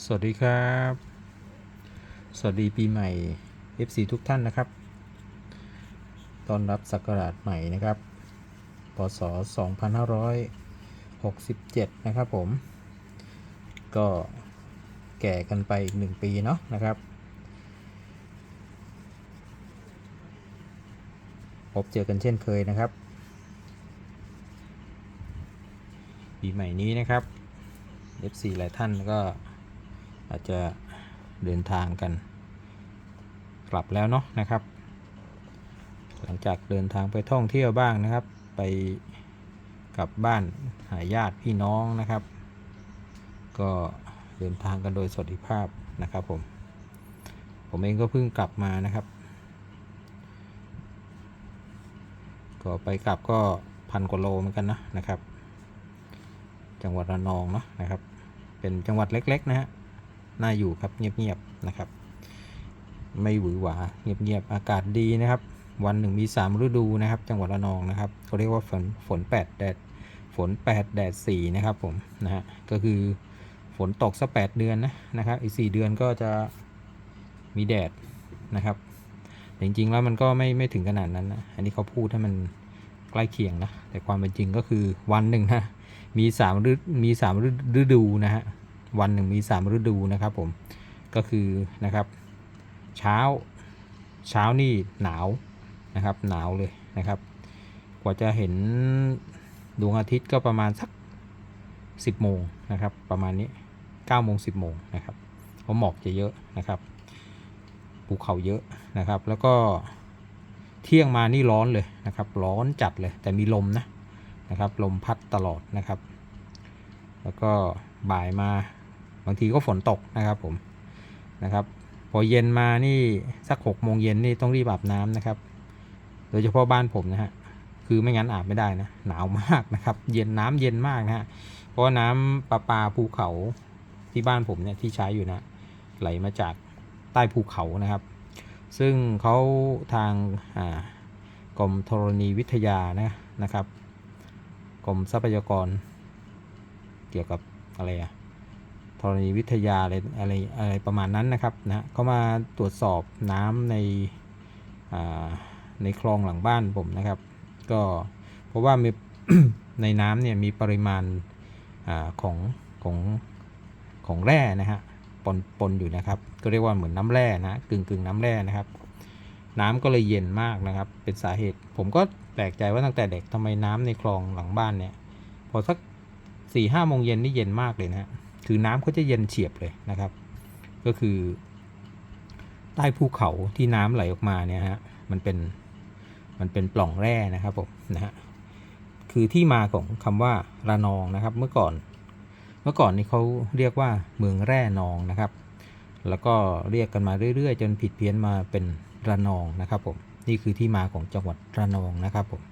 สวัสดีครับ สวัสดีปีใหม่ FC ทุกท่านนะครับ ต้อนรับศักราชใหม่นะครับ พศ 2567 นะครับผม ก็แก่กันไปอีกหนึ่งปีเนาะนะครับ พบเจอกันเช่นเคยนะครับ ปีใหม่นี้นะครับ FC หลายท่านก็ อาจจะเดินทางกัน กลับแล้วเนาะนะครับ หลังจากเดินทางไปท่องเที่ยวบ้างนะครับ ไปกลับบ้านหาญาติพี่น้องนะครับ ก็เดินทางกันโดยสวัสดิภาพนะครับผม ผมเองก็เพิ่งกลับมานะครับ ก็ไปกลับก็พันกว่าโลเหมือนกันนะนะครับ จังหวัดระนองเนาะนะครับ เป็นจังหวัดเล็กๆนะฮะ น่าอยู่ครับเงียบๆนะครับ ไม่หวือหวาเงียบๆอากาศดีนะครับ วันหนึ่งมี 3 ฤดูนะครับ จังหวัดระนองนะครับเขาเรียกว่าฝนฝน8แดดฝน 8 แดด 4 นะครับผมนะฮะก็คือฝนตกสัก8เดือนนะนะครับอีก 4 เดือนก็จะมีแดดนะครับแต่จริงๆแล้วมันก็ไม่ไม่ถึงขนาดนั้นนะอันนี้เขาพูดให้มันใกล้เคียงนะแต่ความเป็นจริงก็คือวันหนึ่งนะมีสามฤมีสามฤดูนะฮะ วันหนึ่งมีสามฤดูนะครับผมก็คือนะครับ เช้าเช้านี่หนาวนะครับ หนาวเลยนะครับ กว่าจะเห็นดวงอาทิตย์ก็ประมาณสัก 10โมงนะครับ ประมาณนี้9โมง10โมงนะครับเพราะหมอกจะเยอะนะครับภูเขาเยอะนะครับ แล้วก็เที่ยงมานี่ร้อนเลยนะครับ ร้อนจัดเลย แต่มีลมนะนะครับ ลมพัดตลอดนะครับ แล้วก็บ่ายมา บางทีก็ฝนตกนะครับผมนะครับ พอเย็นมานี่สักหกโมงเย็นนี่ต้องรีบอาบน้ำนะครับ โดยเฉพาะบ้านผมนะฮะคือไม่งั้นอาบไม่ได้นะหนาวมากนะครับ เย็นน้ำเย็นมากนะฮะเพราะน้ำประปาภูเขาที่บ้านผมเนี่ยที่ใช้อยู่นะ ไหลมาจากใต้ภูเขานะครับ ซึ่งเขาทางกรมธรณีวิทยานะนะครับกรมทรัพยากร เกี่ยวกับอะไรอะ ธรณีวิทยาอะไรอะไรอะไรประมาณนั้นนะครับนะเขามาตรวจสอบน้ำในในคลองหลังบ้านผมนะครับ ก็เพราะว่ามีในน้ำเนี่ยมีปริมาณอาของของของแร่นะฮะปนปนอยู่นะครับ ก็เรียกว่าเหมือนน้ำแร่นะกึ่งกึ่งน้ำแร่นะครับ น้ำก็เลยเย็นมากนะครับ เป็นสาเหตุ ผมก็แปลกใจว่าตั้งแต่เด็กทำไมน้ำในคลองหลังบ้านเนี่ย พอสักสี่ห้าโมงเย็นนี่เย็นมากเลยนะฮะ คือน้ำเขาจะเย็นเฉียบเลยนะครับ ก็คือ ใต้ภูเขาที่น้ำไหลออกมาเนี่ยฮะมันเป็นมันเป็นปล่องแร่นะครับผมนะฮะคือที่มาของคำว่าระนองนะครับ เมื่อก่อน เมื่อก่อนนี่เขาเรียกว่าเมืองแร่นองนะครับ แล้วก็เรียกกันมาเรื่อย ๆ จนผิดเพี้ยนมาเป็นระนองนะครับผมนี่คือที่มาของจังหวัดระนองนะครับผม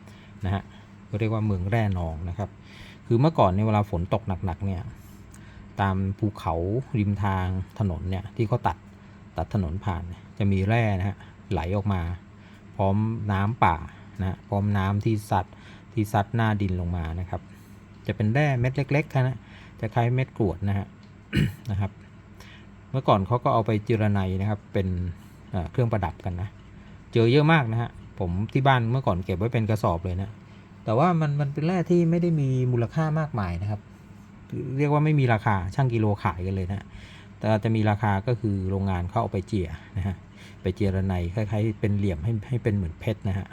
นะฮะก็เรียกว่าเมืองแร่นองนะครับ คือเมื่อก่อนเนี่ยเวลาฝนตกหนักๆเนี่ย ตามภูเขาริมทางถนนเนี่ยที่เขาตัดตัดถนนผ่านจะมีแร่นะฮะไหลออกมา พร้อมน้ำป่านะพร้อมน้ำที่ซัดที่ซัดหน้าดินลงมานะครับ จะเป็นแร่เม็ดเล็กๆนะจะคล้ายเม็ดกรวดนะฮะนะครับ เมื่อก่อนเขาก็เอาไปจิรนัยนะครับเป็นเครื่องประดับกันนะเจอเยอะมากนะฮะผมที่บ้านเมื่อก่อนเก็บไว้เป็นกระสอบเลยนะแต่ว่ามันมันเป็นแร่ที่ไม่ได้มีมูลค่ามากมายนะครับ เรียกว่าไม่มีราคาช่างกิโลขายกันเลยนะแต่จะมีราคาก็คือโรงงานเขาเอาไปเจียนะฮะไปเจียระไนคล้ายๆเป็นเหลี่ยมให้ให้เป็นเหมือนเพชรนะฮะ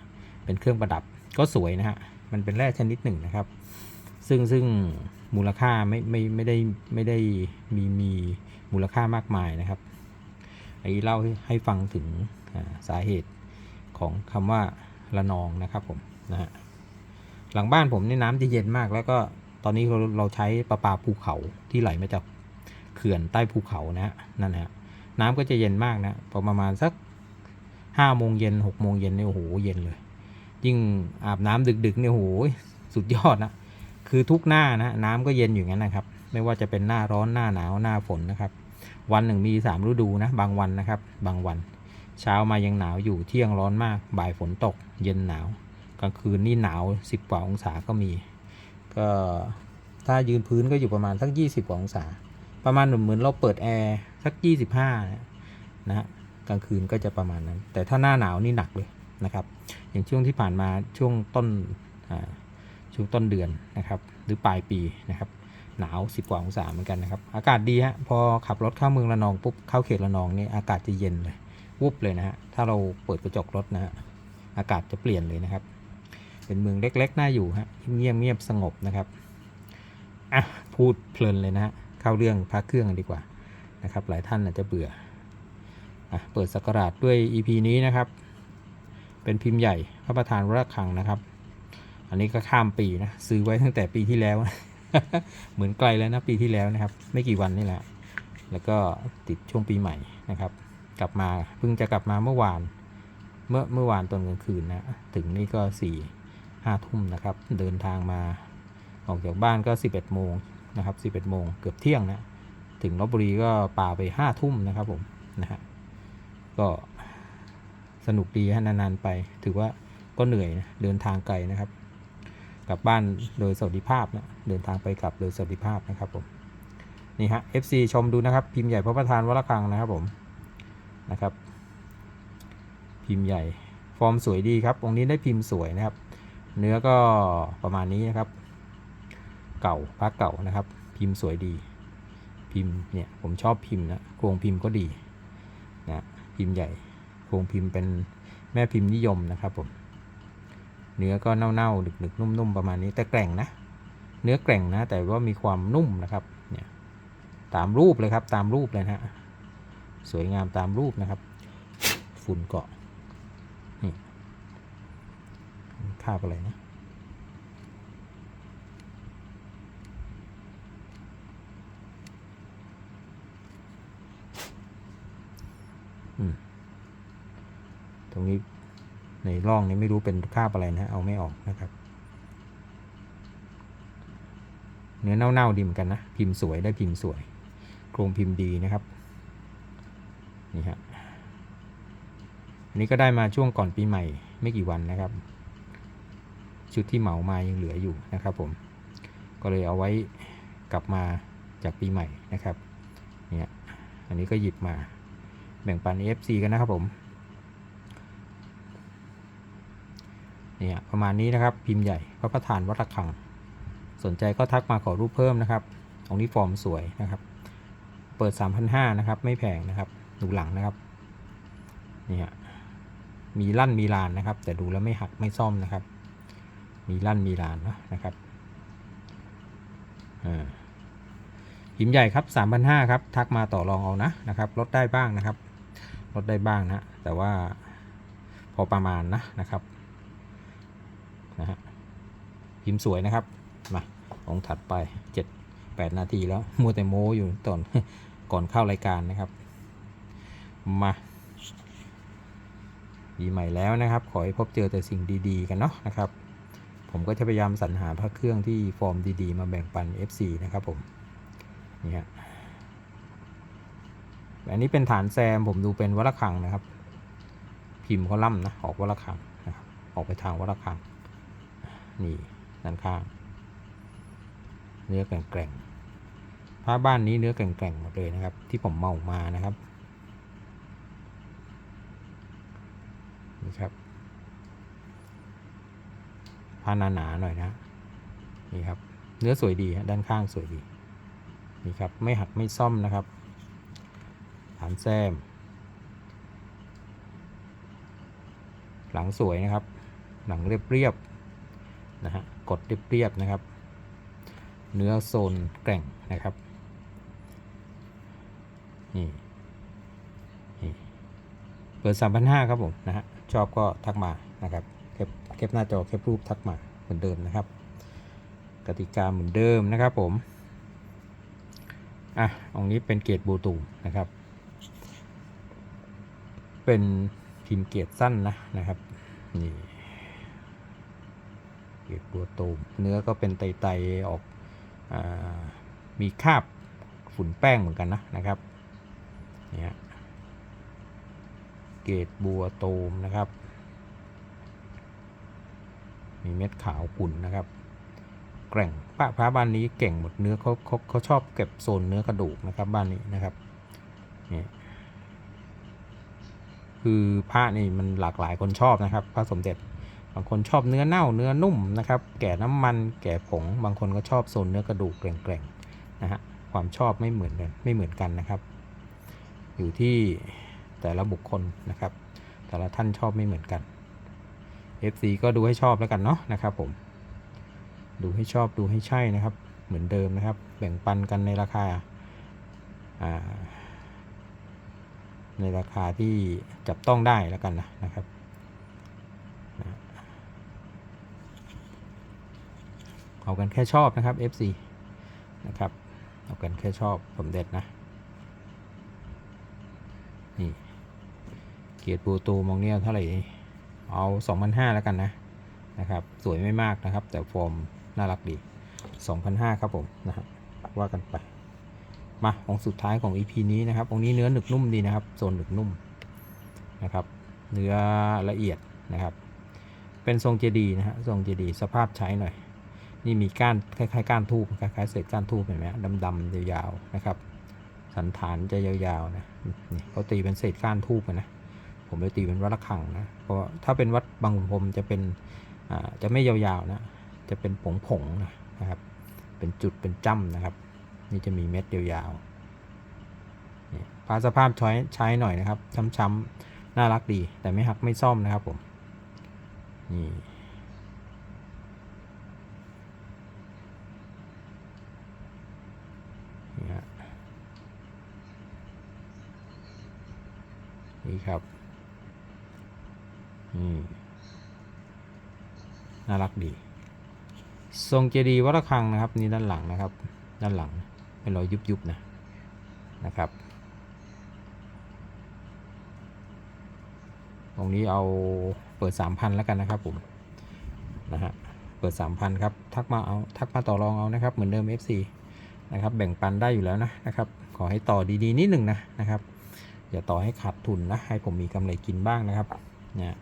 เป็นเครื่องประดับก็สวยนะฮะมันเป็นแร่ชนิดหนึ่งนะครับ ซึ่งซึ่งมูลค่าไม่ไม่ไม่ได้ไม่ได้มีมีมูลค่ามากมายนะครับอันนี้เล่าให้ให้ฟังถึงสาเหตุของคำว่าระนองนะครับผมนะฮะหลังบ้านผมนี่น้ำจะเย็นมากแล้วก็ ตอนนี้เราเราใช้ประปาภูเขาที่ไหลมาจากเขื่อนใต้ภูเขานะฮะนั่นนะฮะน้ำก็จะเย็นมากนะพอประมาณสักห้าโมงเย็นหกโมงเย็นเนี่ยโอ้โหเย็นเลย ยิ่งอาบน้ำดึกๆเนี่ยโอ้โหสุดยอดนะคือทุกหน้านะน้ำก็เย็นอยู่งั้นนะครับ ไม่ว่าจะเป็นหน้าร้อนหน้าหนาวหน้าฝนนะครับ วันหนึ่งมีสามฤดูนะบางวันนะครับ บางวัน เช้ามายังหนาวอยู่เที่ยงร้อนมาก บ่ายฝนตก เย็นหนาว กลางคืนนี่หนาว10กว่าองศาก็มี ก็ถ้ายืนพื้นก็อยู่ประมาณสัก 20กว่าองศา ประมาณเหมือนเราเปิดแอร์สักยี่สิบห้านะฮะกลางคืนก็จะประมาณนั้น แต่ถ้าหน้าหนาวนี่หนักเลยนะครับ อย่างช่วงที่ผ่านมาช่วงต้นช่วงต้นเดือนนะครับ หรือปลายปีนะครับ หนาวสิบกว่าองศาเหมือนกันนะครับ อากาศดีฮะพอขับรถเข้าเมืองระนองปุ๊บเข้าเขตระนองนี่อากาศจะเย็นเลยวุบเลยนะฮะถ้าเราเปิดกระจกรถนะฮะอากาศจะเปลี่ยนเลยนะครับ เป็นเมืองเล็ก ๆ น่าอยู่ฮะเงียบเงียบสงบนะครับอะพูดเพลินเลยนะฮะเข้าเรื่องพักเครื่องดีกว่านะครับ หลายท่านอาจจะเบื่ออะเปิดสกราชด้วย EP นี้นะครับ เป็นพิมพ์ใหญ่พระประธานวรคังนะครับ อันนี้ก็ข้ามปีนะซื้อไว้ตั้งแต่ปีที่แล้ว เหมือนไกลแล้วนะปีที่แล้วนะครับ ไม่กี่วันนี่แหละ แล้วก็ติดช่วงปีใหม่นะครับ กลับมาเพิ่งจะกลับมาเมื่อวานเมื่อเมื่อวานตอนกลางคืนนะ ถึงนี่ก็สี่ ห้าทุ่มนะครับ เดินทางมาออกจากบ้านก็สิบเอ็ดโมงนะครับสิบเอ็ดโมงเกือบเที่ยงนะถึงลบบุรีก็ป่าไปห้าทุ่มนะครับผมนะฮะก็สนุกดีฮะนานๆไป ถือว่าก็เหนื่อยนะเดินทางไกลนะครับ กลับบ้านโดยสวัสดิภาพนะเดินทางไปกลับโดยสวัสดิภาพนะครับผมนี่ฮะ FC ชมดูนะครับ พิมพ์ใหญ่พระประธานวรคังนะครับผมนะครับ พิมพ์ใหญ่ฟอร์มสวยดีครับองค์นี้ได้พิมพ์สวยนะครับ เนื้อก็ประมาณนี้นะครับ เก่าพระเก่านะครับ พิมพ์สวยดี พิมพ์เนี่ยผมชอบพิมพ์นะโครงพิมพ์ก็ดีนะพิมพ์ใหญ่โครงพิมพ์เป็นแม่พิมพ์นิยมนะครับผมเนื้อก็เน่าๆหนึกๆนุ่มๆประมาณนี้แต่แกร่งนะเนื้อแกร่งนะแต่ว่ามีความนุ่มนะครับเนี่ยตามรูปเลยครับตามรูปเลยนะฮะสวยงามตามรูปนะครับ ฝุ่นเกาะนี่คาบอะไรนะตรงนี้ในร่องนี้ไม่รู้เป็นคาบอะไรนะ เอาไม่ออกนะครับ เนื้อเน่าๆดีเหมือนกันนะ พิมพ์สวยได้พิมพ์สวย โครงพิมพ์ดีนะครับ นี่ฮะอันนี้ก็ได้มาช่วงก่อนปีใหม่ไม่กี่วันนะครับ ชุดที่เหมามายังเหลืออยู่นะครับผมก็เลยเอาไว้กลับมาจากปีใหม่นะครับเนี่ยอันนี้ก็หยิบมาแบ่งปัน FC กันนะครับผมเนี่ยประมาณนี้นะครับพิมพ์ใหญ่พระประธานวัดระฆัง สนใจก็ทักมาขอรูปเพิ่มนะครับตรงนี้ฟอร์มสวยนะครับ เปิด 3,500นะครับ ไม่แพงนะครับดูหลังนะครับเนี่ยมีลั่นมีลานนะครับ แต่ดูแล้วไม่หักไม่ซ่อมนะครับ มีลั่นมีลานเนอะนะครับอ่าพิมใหญ่ครับ3,500ครับ ทักมาต่อรองเอานะนะครับลดได้บ้างนะครับลดได้บ้างนะ แต่ว่าพอประมาณนะนะครับนะฮะพิมสวยนะครับ มาองถัดไปเจ็ดแปดนาทีแล้วมัวแต่โม้อยู่ตอนก่อนเข้ารายการนะครับ มาปีใหม่แล้วนะครับ ขอให้พบเจอแต่สิ่งดี ๆ กันเนาะนะครับ ผมก็จะพยายามสรรหาพระเครื่องที่ฟอร์มดีๆ มาแบ่งปัน FC นะครับผมนี่ฮะอันนี้เป็นฐานแซมผมดูเป็นวัลคังนะครับ พิมพ์เขาล่ำนะออกวัลคังนะครับออกไปทางวัลคังนี่ด้านข้างเนื้อแกร่งๆผ้าบ้านนี้เนื้อแกร่งๆหมดเลยนะครับ ที่ผมเมามานะครับนี่ครับ ผ้าหนาหน่อยนะ นี่ครับ เนื้อสวยดีด้านข้างสวยดี นี่ครับ ไม่หักไม่ซ่อมนะครับ ฐานแซม หลังสวยนะครับ หลังเรียบๆนะฮะ กดเรียบๆนะครับ เนื้อโซนแกร่งนะครับ นี่นี่เปิด 3,500 ครับผม นะฮะ ชอบก็ทักมานะครับ แคปหน้าจอแคปรูปทักมาเหมือนเดิมนะครับ กติกาเหมือนเดิมนะครับผม อะองนี้เป็นเกรดบูตูนะครับ เป็นพิมพ์เกรดสั้นนะนะครับนี่เกล็ดบัวตูมเนื้อก็เป็นไตๆออกอามีคราบฝุ่นแป้งเหมือนกันนะนะครับเนี่ยเกล็ดบัวตูมนะครับ มีเม็ดขาวขุ่นนะครับ แกร่งพระพระบ้านนี้เก่งหมดเนื้อเขาเขาเขาชอบเก็บโซนเนื้อกระดูกนะครับบ้านนี้นะครับนี่คือพระนี่มันหลากหลายคนชอบนะครับ พระสมเด็จบางคนชอบเนื้อเน่าเนื้อนุ่มนะครับ แก่น้ำมันแก่ผง บางคนก็ชอบโซนเนื้อกระดูกแกร่งๆนะฮะความชอบไม่เหมือนกันไม่เหมือนกันนะครับ อยู่ที่แต่ละบุคคลนะครับ แต่ละท่านชอบไม่เหมือนกัน FC ก็ดูให้ชอบแล้วกันเนาะนะครับผม ดูให้ชอบดูให้ใช่นะครับ เหมือนเดิมนะครับ แบ่งปันกันในราคาในราคาที่จับต้องได้แล้วกันนะนะครับเอากันแค่ชอบนะครับ FC นะครับเอากันแค่ชอบสมเด็จนะนี่เกียรติปูตูมองเนี่ยเท่าไหร่ เอา2,500แล้วกันนะนะครับ สวยไม่มากนะครับ แต่ฟอร์มน่ารักดี2,500ครับผมนะฮะว่ากันไป มาองค์สุดท้ายของ EP นี้นะครับองค์นี้เนื้อหนึกนุ่มดีนะครับโซนหนึกนุ่มนะครับ เนื้อละเอียดนะครับ เป็นทรงเจดีย์นะฮะทรงเจดีย์สภาพใช้หน่อย นี่มีก้านคล้ายๆก้านทูบคล้ายๆเศษก้านทูบเห็นไหมดำๆยาวๆนะครับ สันฐานจะยาวๆนะนี่เขาตีเป็นเศษก้านทูบนะ ผมเลยตีเป็นวัดระฆังนะเพราะถ้าเป็นวัดบางขุนพรมจะเป็นอ่าจะไม่ยาวๆนะจะเป็นผงผงๆนะครับ เป็นจุดเป็นจ้ำนะครับ นี่จะมีเม็ดยาวๆนี่พาสภาพใช้ใช้หน่อยนะครับช้ำๆน่ารักดี แต่ไม่หักไม่ซ่อมนะครับผมนี่นี่ครับ นี่น่ารักดี ทรงเจดีย์วัดระฆังนะครับ นี่ด้านหลังนะครับ ด้านหลังเป็นรอยยุบๆนะนะครับตรงนี้เอาเปิด 3,000 แล้วกันนะครับผมนะฮะเปิด 3,000 ครับ ทักมาเอาทักมาต่อรองเอานะครับ เหมือนเดิม FC นะครับ แบ่งปันได้อยู่แล้วนะนะครับ ขอให้ต่อดีๆนิดหนึ่งนะนะครับอย่าต่อให้ขาดทุนนะให้ผมมีกำไรกินบ้างนะครับเนี่ย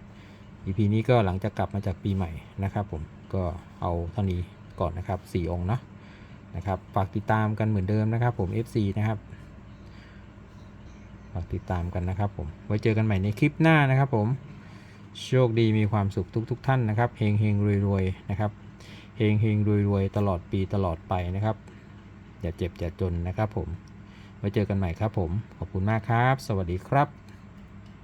EP นี้ก็หลังจากกลับมาจากปีใหม่นะครับผมก็เอาเท่านี้ก่อนนะครับ 4 องค์นะนะครับฝากติดตามกันเหมือนเดิมนะครับผม FC นะครับฝากติดตามกันนะครับผมไว้เจอกันใหม่ในคลิปหน้านะครับผมโชคดีมีความสุขทุกๆทท่านนะครับเฮงเฮงรวยรวยนะครับเฮงเฮงรวยรวยตลอดปีตลอดไปนะครับ อย่าเจ็บอย่าจนนะครับผมไว้เจอกันใหม่ครับผม ขอบคุณมากครับ สวัสดีครับ